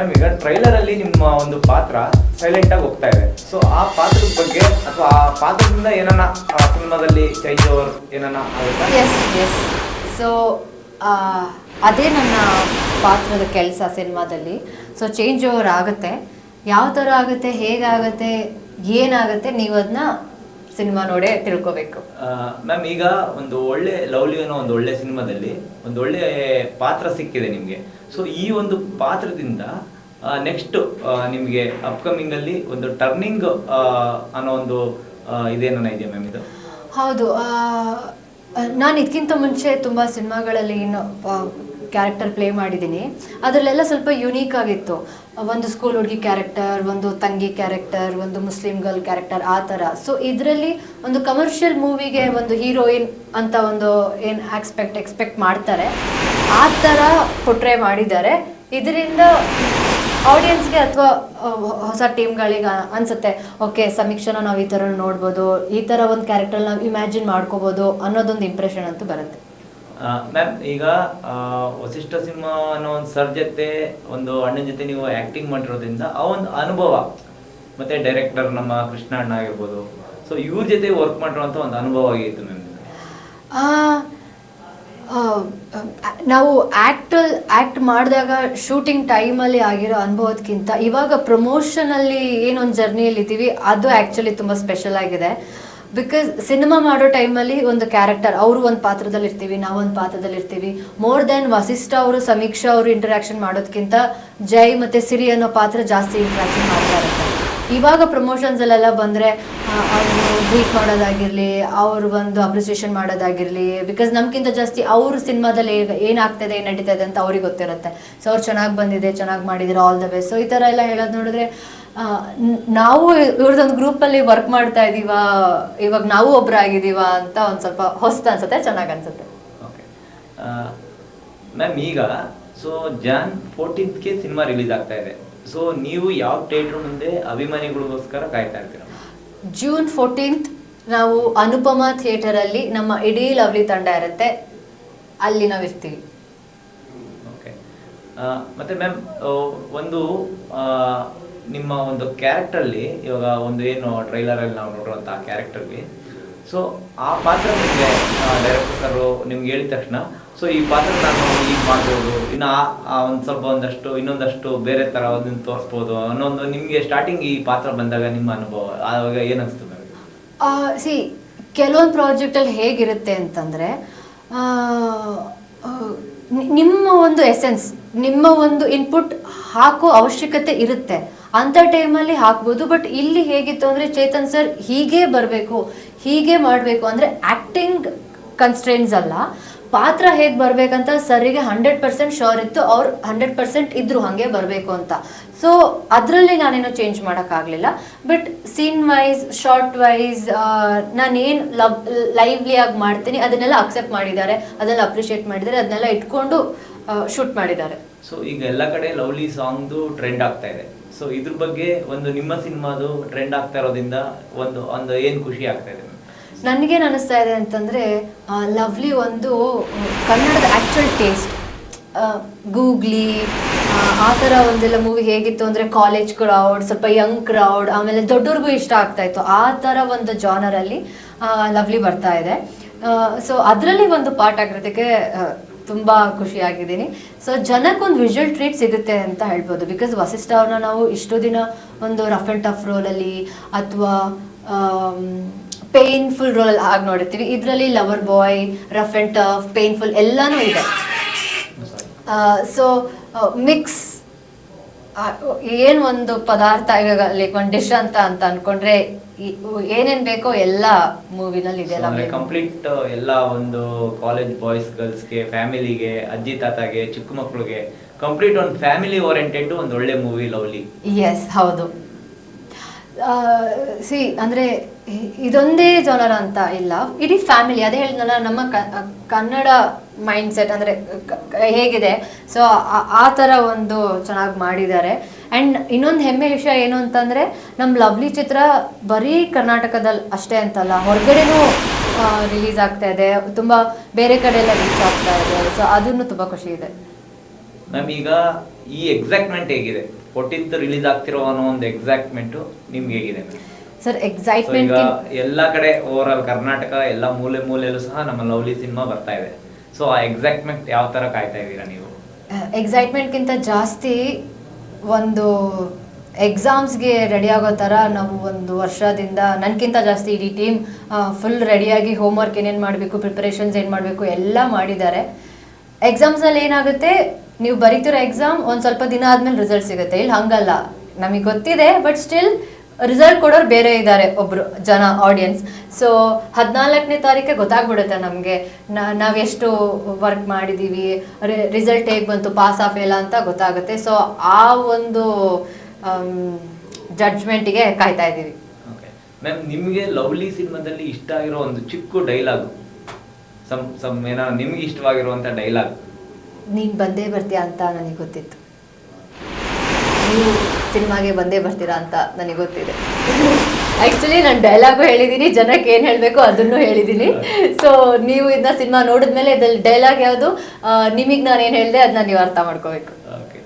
Ma'am ಈಗ trailer ಅಲ್ಲಿ ನಿಮ್ಮ ಒಂದು ಪಾತ್ರ ಸೈಲೆಂಟ್ ಆಗಿ ಹೋಗ್ತಾ ಇದೆ. ಸೊ ಆ ಪಾತ್ರದ ಬಗ್ಗೆ ಅಥವಾ ಆ ಪಾತ್ರದಿಂದ ಏನನ್ನ ಆ ಸಿನಿಮಾದಲ್ಲಿ ಚೇಂಜ್ ಓವರ್ ಏನನ್ನ ಆಗುತ್ತಾ? ಎಸ್ ಎಸ್ ಸೊ ಅದೇ ನನ್ನ ಪಾತ್ರದ ಕೆಲಸ ಸಿನಿಮಾದಲ್ಲಿ. ಸೊ ಚೇಂಜ್ ಓವರ್ ಆಗುತ್ತೆ. ಯಾವ ಥರ ಆಗುತ್ತೆ ಹೇಗಾಗುತ್ತೆ ಏನಾಗುತ್ತೆ ನೀವು ಅದನ್ನ ಸಿನಿಮಾ ನೋಡೇ ತಿಳ್ಕೊಬೇಕು. ಮ್ಯಾಮ್ ಈಗ ಒಂದು ಒಳ್ಳೆ ಲವ್ಲಿ ಅನ್ನೋ ಒಂದು ಒಳ್ಳೆ ಸಿನಿಮಾದಲ್ಲಿ ಒಂದು ಒಳ್ಳೆ ಪಾತ್ರ ಸಿಕ್ಕಿದೆ ನಿಮಗೆ. ಸೊ ಈ ಒಂದು ಪಾತ್ರದಿಂದ ನೆಕ್ಸ್ಟ್ ನಿಮಗೆ ಅಪ್ಕಮಿಂಗ್ ಅಲ್ಲಿ ಒಂದು ಟರ್ನಿಂಗ್ ಅನ್ನೋ ಒಂದು ಇದೇನ ಇದೆಯಾ ಮ್ಯಾಮ್ ಇದು? ಹೌದು ನಾನು ಇದಕ್ಕಿಂತ ಮುಂಚೆ ತುಂಬ ಸಿನಿಮಾಗಳಲ್ಲಿ ಏನು ಕ್ಯಾರೆಕ್ಟರ್ ಪ್ಲೇ ಮಾಡಿದ್ದೀನಿ. ಅದರಲ್ಲೆಲ್ಲ ಸ್ವಲ್ಪ ಯುನೀಕ್ ಆಗಿತ್ತು. ಒಂದು ಸ್ಕೂಲ್ ಹುಡುಗಿ ಕ್ಯಾರೆಕ್ಟರ್ ಒಂದು ತಂಗಿ ಕ್ಯಾರೆಕ್ಟರ್ ಒಂದು ಮುಸ್ಲಿಂ ಗರ್ಲ್ ಕ್ಯಾರೆಕ್ಟರ್ ಆ ಥರ. ಸೊ ಇದರಲ್ಲಿ ಒಂದು ಕಮರ್ಷಿಯಲ್ ಮೂವಿಗೆ ಒಂದು ಹೀರೋಯಿನ್ ಅಂತ ಒಂದು ಏನು ಆಕ್ಸ್ಪೆಕ್ಟ್ ಎಕ್ಸ್ಪೆಕ್ಟ್ ಮಾಡ್ತಾರೆ. ಆ ಥರ ಪೊಟ್ರೆ ಮಾಡಿದ್ದಾರೆ. ಇದರಿಂದ ಆಡಿಯನ್ಸ್ಗೆ ಅಥವಾ ಹೊಸ ಟೀಮ್ಗಳಿಗೆ ಅನ್ಸುತ್ತೆ ಓಕೆ ಸಮೀಕ್ಷೆನ ನಾವು ಈ ಥರ ನೋಡ್ಬೋದು ಈ ಥರ ಒಂದು ಕ್ಯಾರೆಕ್ಟರ್ ನಾವು ಇಮ್ಯಾಜಿನ್ ಮಾಡ್ಕೋಬೋದು ಅನ್ನೋದೊಂದು ಇಂಪ್ರೆಷನ್ ಅಂತೂ ಬರುತ್ತೆ. ಮ್ಯಾಮ್ ಈಗ ವಸಿಷ್ಠ ಸಿಂಹ ಅನ್ನೋ ಒಂದು ಸರ್ ಜೊತೆ ಒಂದು ಅಣ್ಣನ ಜೊತೆ ನೀವು ಆಕ್ಟಿಂಗ್ ಮಾಡಿರೋದ್ರಿಂದ ಆ ಒಂದು ಅನುಭವ ಮತ್ತೆ ಡೈರೆಕ್ಟರ್ ನಮ್ಮ ಕೃಷ್ಣ ಅಣ್ಣ ಆಗಿರ್ಬೋದು ಸೊ ಇವ್ರ ಜೊತೆ ವರ್ಕ್ ಮಾಡಿರೋ ಒಂದು ಅನುಭವ ಆಗಿತ್ತು ಮ್ಯಾಮ್ ನಾವು ಆ್ಯಕ್ಟಲ್ ಆ್ಯಕ್ಟ್ ಮಾಡಿದಾಗ ಶೂಟಿಂಗ್ ಟೈಮಲ್ಲಿ ಆಗಿರೋ ಅನುಭವಕ್ಕಿಂತ ಇವಾಗ ಪ್ರಮೋಷನಲ್ಲಿ ಏನೊಂದು ಜರ್ನಿಯಲ್ಲಿ ಇದ್ದೀವಿ, ಅದು ಆ್ಯಕ್ಚುಲಿ ತುಂಬ ಸ್ಪೆಷಲ್ ಆಗಿದೆ. ಬಿಕಾಸ್ ಸಿನಿಮಾ ಮಾಡೋ ಟೈಮಲ್ಲಿ ಒಂದು ಕ್ಯಾರೆಕ್ಟರ್ ಅವರು ಒಂದು ಪಾತ್ರದಲ್ಲಿ ಇರ್ತೀವಿ, ನಾವು ಒಂದು ಪಾತ್ರದಲ್ಲಿ ಇರ್ತೀವಿ. ಮೋರ್ ದೆನ್ ವಸಿಷ್ಠ ಅವರು, ಸಮೀಕ್ಷಾ ಅವರು ಇಂಟರಾಕ್ಷನ್ ಮಾಡೋದಕ್ಕಿಂತ ಜೈ ಮತ್ತು ಸಿರಿ ಅನ್ನೋ ಪಾತ್ರ ಜಾಸ್ತಿ ಇಂಟ್ರಾಕ್ಷನ್ ಮಾಡ್ತಾ ಇರುತ್ತೆ. ಇವಾಗ ಪ್ರಮೋಷನ್ಸ್ ಅಲ್ಲೆಲ್ಲ ಬಂದರೆ ಅವರು ಟ್ವೀಟ್ ಮಾಡೋದಾಗಿರಲಿ, ಅವ್ರು ಒಂದು ಅಪ್ರಿಸಿಯೇಷನ್ ಮಾಡೋದಾಗಿರಲಿ ಬಿಕಾಸ್ ನಮ್ಗಿಂತ ಜಾಸ್ತಿ ಅವ್ರ ಸಿನಿಮಾದಲ್ಲಿ ಏನಾಗ್ತದೆ, ಏನು ಇದೆ ಅಂತ ಅವ್ರಿಗೆ ಗೊತ್ತಿರುತ್ತೆ. ಸೊ ಅವ್ರು ಚೆನ್ನಾಗಿ ಬಂದಿದೆ, ಚೆನ್ನಾಗಿ ಮಾಡಿದ್ರು ಆಲ್ ದ ಬೆಸ್ಟ್ ಸೊ ಈ ಥರ ಎಲ್ಲ ಹೇಳೋದು ನೋಡಿದ್ರೆ ನಾವು ಇವ್ರದೊಂದು ಗ್ರೂಪಲ್ಲಿ ವರ್ಕ್ ಮಾಡ್ತಾ ಇದೀವ, ಇವಾಗ ನಾವು ಒಬ್ರಾಗಿದೀವ ಅಂತ ಒಂದು ಸ್ವಲ್ಪ ಹೊಸ್ತು ಅನ್ಸುತ್ತೆ, ಚೆನ್ನಾಗಿ ಅನ್ಸುತ್ತೆ. ಮ್ಯಾಮ್ ಈಗ ಸೊ ಜಾನ್ ಫೋರ್ಟೀನ್ತ್ಗೆ ಸಿನಿಮಾ ರಿಲೀಸ್ ಆಗ್ತಾ ಇದೆ. ಸೊ ನೀವು ಯಾವ ಥಿಯೇಟರ್ ಮುಂದೆ ಅಭಿಮಾನಿಗಳಿಗೋಸ್ಕರ ಕಾಯ್ತಾ ಇರ್ತೀರ? ಜೂನ್ ಫೋರ್ಟೀನ್ತ್ ನಾವು ಅನುಪಮ ಥಿಯೇಟರ್ ಅಲ್ಲಿ ನಮ್ಮ ಇಡೀ ಲವ್ಲಿ ತಂಡ ಇರುತ್ತೆ. ಅಲ್ಲಿ ನಾವು ಇರ್ತೀವಿ. ಓಕೆ ಮತ್ತೆ ಮ್ಯಾಮ್ ಒಂದು ಆ, ನಿಮ್ಮ ಒಂದು ಕ್ಯಾರೆಕ್ಟರ್ಲಿ ಇವಾಗ ಒಂದು ಏನು ಟ್ರೈಲರ್ ಅಲ್ಲಿ ನಾವು ನೋಡುವಂತಹ ಕ್ಯಾರೆಕ್ಟರ್ಗೆ ಸೊ ಆ ಪಾತ್ರ ನಿಮಗೆ ಡೈರೆಕ್ಟರ್ ಸರ್ ನಿಮ್ಗೆ ಹೇಳಿದ ತಕ್ಷಣ ಸೊ ಈ ಪಾತ್ರ ನಾನು ಈಗ ಮಾಡ್ಬೋದು. ಇನ್ನು ಆ ಒಂದು ಸ್ವಲ್ಪ ಒಂದಷ್ಟು, ಇನ್ನೊಂದಷ್ಟು ಬೇರೆ ಥರ ಒಂದನ್ನು ತೋರಿಸ್ಬೋದು. ಅನ್ನೋದು ನಿಮಗೆ ಸ್ಟಾರ್ಟಿಂಗ್ ಈ ಪಾತ್ರ ಬಂದಾಗ ನಿಮ್ಮ ಅನುಭವ, ಆವಾಗ ಏನಿಸ್ತು ಸಿ ಕೆಲವೊಂದು ಪ್ರಾಜೆಕ್ಟಲ್ಲಿ ಹೇಗಿರುತ್ತೆ ಅಂತಂದರೆ ನಿಮ್ಮ ಒಂದು ಎಸೆನ್ಸ್ ನಿಮ್ಮ ಒಂದು ಇನ್ಪುಟ್ ಹಾಕೋ ಅವಶ್ಯಕತೆ ಇರುತ್ತೆ. ಅಂಥ ಟೈಮಲ್ಲಿ ಹಾಕ್ಬೋದು ಬಟ್ ಇಲ್ಲಿ ಹೇಗಿತ್ತು ಅಂದರೆ ಚೇತನ್ ಸರ್ ಹೀಗೆ ಬರಬೇಕು, ಹೀಗೆ ಮಾಡಬೇಕು. ಅಂದರೆ ಆ್ಯಕ್ಟಿಂಗ್ ಕನ್ಸ್ಟ್ರೆಂಟ್ಸ್ ಅಲ್ಲ. ಪಾತ್ರ ಹೇಗೆ ಬರಬೇಕಂತ ಸರಿಗೆ ಹಂಡ್ರೆಡ್ ಪರ್ಸೆಂಟ್ ಶೋರ್ ಇತ್ತು, ಅವ್ರು ಹಂಡ್ರೆಡ್ ಪರ್ಸೆಂಟ್ ಇದ್ರು ಹಾಗೆ ಬರಬೇಕು ಅಂತ. ಸೊ ಅದರಲ್ಲಿ ನಾನೇನು ಚೇಂಜ್ ಮಾಡೋಕ್ಕಾಗಲಿಲ್ಲ. But scene wise shot wise ನಾನೇನು ಲವ್ ಲೈವ್ಲಿ ಆಗಿ ಮಾಡ್ತೀನಿ, ಅದನ್ನೆಲ್ಲ ಅಕ್ಸೆಪ್ಟ್ ಮಾಡಿದ್ದಾರೆ. ಅದನ್ನೆಲ್ಲ ಅಪ್ರಿಷಿಯೇಟ್ ಮಾಡಿದ್ದಾರೆ. ಅದನ್ನೆಲ್ಲ ಇಟ್ಕೊಂಡು ಶೂಟ್ ಮಾಡಿದ್ದಾರೆ. ಸೊ ಈಗ ಎಲ್ಲ ಕಡೆ ಲವ್ಲಿ ಸಾಂಗ್ದು ಟ್ರೆಂಡ್ ಆಗ್ತಾ ಇದೆ. ಸೊ ಇದ್ರ ಬಗ್ಗೆ ಒಂದು ನಿಮ್ಮ ಸಿನಿಮಾದು ಟ್ರೆಂಡ್ ಆಗ್ತಾ ಇರೋದ್ರಿಂದ ಒಂದು ಒಂದು ಏನು ಖುಷಿ ಆಗ್ತಾ ಇದೆ? ನನಗೇನು ಅನ್ನಿಸ್ತಾ ಇದೆ ಅಂತಂದರೆ ಲವ್ಲಿ ಒಂದು ಕನ್ನಡದ ಆ್ಯಕ್ಚುಯಲ್ ಟೇಸ್ಟ್ ಗೂಗ್ಲಿ ಆ ಥರ ಒಂದೆಲ್ಲ ಮೂವಿ ಹೇಗಿತ್ತು ಅಂದರೆ ಕಾಲೇಜ್ ಕ್ರೌಡ್ ಸ್ವಲ್ಪ ಯಂಗ್ ಕ್ರೌಡ್ ಆಮೇಲೆ ದೊಡ್ಡವ್ರಿಗೂ ಇಷ್ಟ ಆಗ್ತಾ ಇತ್ತು. ಆ ಥರ ಒಂದು ಜಾನರಲ್ಲಿ ಲವ್ಲಿ ಬರ್ತಾ ಇದೆ. ಸೊ ಅದರಲ್ಲಿ ಒಂದು ಪಾರ್ಟ್ ಆಗಿರೋದಕ್ಕೆ ತುಂಬ ಖುಷಿಯಾಗಿದ್ದೀನಿ. ಸೊ ಜನಕ್ಕೊಂದು ವಿಜುವಲ್ ಟ್ರೀಟ್ ಸಿಗುತ್ತೆ ಅಂತ ಹೇಳ್ಬೋದು. ಬಿಕಾಸ್ ವಸಿಷ್ಠ ಅವ್ರನ್ನ ನಾವು ಇಷ್ಟು ದಿನ ಒಂದು ರಫ್ ಆ್ಯಂಡ್ ಟಫ್ ರೋಲಲ್ಲಿ ಅಥವಾ ಪೇನ್ಫುಲ್ ರೋಲ್ ಆಗಿ ನೋಡಿರ್ತೀವಿ. ಇದರಲ್ಲಿ lover boy rough and tough painful ಎಲ್ಲನೂ ಇದೆ. ಸೊ ಮಿಕ್ಸ್ ಏನು ಒಂದು ಪದಾರ್ಥ ಇವಾಗ ಲೈಕ್ ಒಂದು ಡಿಶ್ ಅಂತ ಅಂತ ಅನ್ಕೊಂಡ್ರೆ ಏನೇನ್ ಬೇಕೋ ಎಲ್ಲ ಮೂವಿನಲ್ಲಿ ಇದೆ ಕಂಪ್ಲೀಟ್ ಎಲ್ಲ ಒಂದು ಕಾಲೇಜ್ ಬಾಯ್ಸ್ ಗರ್ಲ್ಸ್ಗೆ ಫ್ಯಾಮಿಲಿಗೆ ಅಜ್ಜಿ ತಾತಾಗೆ ಚಿಕ್ಕ ಮಕ್ಕಳಿಗೆ ಕಂಪ್ಲೀಟ್ ಒಂದು ಫ್ಯಾಮಿಲಿ ಓರಿಯೆಂಟೆಡ್ ಒಂದು ಒಳ್ಳೆ ಮೂವಿ ಲವ್ಲಿ. ಎಸ್ ಹೌದು. ಸಿ ಅಂದರೆ ಇದೊಂದೇ ಜನರ ಅಂತ ಇಲ್ಲ. ಇಡೀ ಫ್ಯಾಮಿಲಿ ಅದೇ ಹೇಳಿದ್ನಲ್ಲ, ನಮ್ಮ ಕನ್ನಡ ಮೈಂಡ್ ಸೆಟ್ ಅಂದರೆ ಹೇಗಿದೆ. ಸೊ ಆ ಥರ ಒಂದು ಚೆನ್ನಾಗಿ ಮಾಡಿದ್ದಾರೆ. ಆ್ಯಂಡ್ ಇನ್ನೊಂದು ಹೆಮ್ಮೆ ವಿಷಯ ಏನು ಅಂತಂದರೆ ನಮ್ಮ ಲವ್ಲಿ ಚಿತ್ರ ಬರೀ ಕರ್ನಾಟಕದಲ್ಲಿ ಅಷ್ಟೇ ಅಂತಲ್ಲ. ಹೊರಗಡೆನೂ ರಿಲೀಸ್ ಆಗ್ತಾ ಇದೆ. ತುಂಬ ಬೇರೆ ಕಡೆ ಎಲ್ಲ ರೀಚ್ ಆಗ್ತಾ ಇದೆ. ಸೊ ಅದನ್ನು ತುಂಬ ಖುಷಿ ಇದೆ. ಈಗ ಈ ಎಕ್ಸಾಕ್ಟ್ಮೆಂಟ್ ಹೇಗಿದೆ? ಫೋರ್ಟೀನ್ತ್ ರಿಲೀಸ್ ಆಗ್ತಿರೋ ಅನ್ನೋ ಒಂದು ಎಕ್ಸಾಕ್ಟ್ಮೆಂಟ್ ನಿಮ್ಗೆ ಹೇಗಿದೆ ಸರ್ ಎಕ್ಸೈಟ್ಮೆಂಟ್ ಎಲ್ಲ ಕಡೆ ಓವರ್ ಆಲ್ ಕರ್ನಾಟಕ ಎಲ್ಲ ಮೂಲೆ ಮೂಲೆಯಲ್ಲೂ ಸಹ ನಮ್ಮ ಲವ್ಲಿ ಸಿನಿಮಾ ಬರ್ತಾ ಇದೆ. ಸೊ ಆ ಎಕ್ಸಾಕ್ಟ್ಮೆಂಟ್ ಯಾವ ತರ ಕಾಯ್ತಾ ಇದ್ದೀರಾ ನೀವು? ಎಕ್ಸೈಟ್ಮೆಂಟ್ಗಿಂತ ಜಾಸ್ತಿ ಒಂದು ಎಕ್ಸಾಮ್ಸ್ಗೆ ರೆಡಿ ಆಗೋ ಥರ ನಾವು ಒಂದು ವರ್ಷದಿಂದ ನನಗಿಂತ ಜಾಸ್ತಿ ಇಡೀ ಟೀಮ್ ಫುಲ್ ರೆಡಿಯಾಗಿ ಹೋಮ್ವರ್ಕ್ ಏನೇನು ಮಾಡಬೇಕು ಪ್ರಿಪರೇಷನ್ಸ್ ಏನು ಮಾಡಬೇಕು ಎಲ್ಲ ಮಾಡಿದ್ದಾರೆ. ಎಕ್ಸಾಮ್ಸಲ್ಲಿ ಏನಾಗುತ್ತೆ? ನೀವು ಬರೀತಿರೋ ಎಕ್ಸಾಮ್ ಒಂದ್ ಸ್ವಲ್ಪ ದಿನ ಆದ್ಮೇಲೆ ರಿಸಲ್ಟ್ ಸಿಗುತ್ತೆ. ಇಲ್ಲಿ ಹಂಗಲ್ಲ. ನಮಗೆ ಗೊತ್ತಿದೆ ಬಟ್ ಸ್ಟಿಲ್ ರಿಸಲ್ಟ್ ಕೊಡೋರು ಬೇರೆ ಇದ್ದಾರೆ ಒಬ್ರು, ಜನ ಆಡಿಯನ್ಸ್ ಸೊ ಹದಿನಾಲ್ಕನೇ ತಾರೀಕೆ ಗೊತ್ತಾಗ್ಬಿಡುತ್ತೆ ನಮಗೆ. ಎಷ್ಟು ವರ್ಕ್ ಮಾಡಿದ್ದೀವಿ ರಿಸಲ್ಟ್ ಹೇಗೆ ಬಂತು ಪಾಸ್ ಆಫ್ ಇಲ್ಲ ಅಂತ ಗೊತ್ತಾಗುತ್ತೆ. ಸೊ ಆ ಒಂದು ಜಡ್ಜ್ಮೆಂಟಿಗೆ ಕಾಯ್ತಾ ಇದ್ದೀವಿ ಮ್ಯಾಮ್ ನಿಮಗೆ ಲವ್ಲಿ ಸಿನಿಮಾದಲ್ಲಿ ಇಷ್ಟ ಆಗಿರೋ ಒಂದು ಚಿಕ್ಕ ಡೈಲಾಗ್ ಸಮ್ ಸಮ್ ನಿಮ್ಗೆ ಇಷ್ಟವಾಗಿರುವಂತ ಡೈಲಾಗ್ ನೀನ್ ಬಂದೇ ಬರ್ತೀಯಾ ಅಂತ ನನಗೆ ಗೊತ್ತಿತ್ತು. ನೀವು ಸಿನಿಮಾಗೆ ಬಂದೇ ಬರ್ತೀರಾ ಅಂತ ನನಗೆ ಗೊತ್ತಿದೆ. ಆಕ್ಚುಲಿ ನಾನು ಡೈಲಾಗು ಹೇಳಿದ್ದೀನಿ ಜನಕ್ಕೆ ಏನು ಹೇಳಬೇಕು ಅದನ್ನು ಹೇಳಿದ್ದೀನಿ ಸೊ ನೀವು ಇದನ್ನ ಸಿನಿಮಾ ನೋಡಿದ್ಮೇಲೆ ಇದ್ರಲ್ಲಿ ಡೈಲಾಗ್ ಯಾವುದು? ನಿಮಗೆ ನಾನು ಏನು ಹೇಳಿದೆ ಅದನ್ನ ನೀವು ಅರ್ಥ ಮಾಡ್ಕೋಬೇಕು.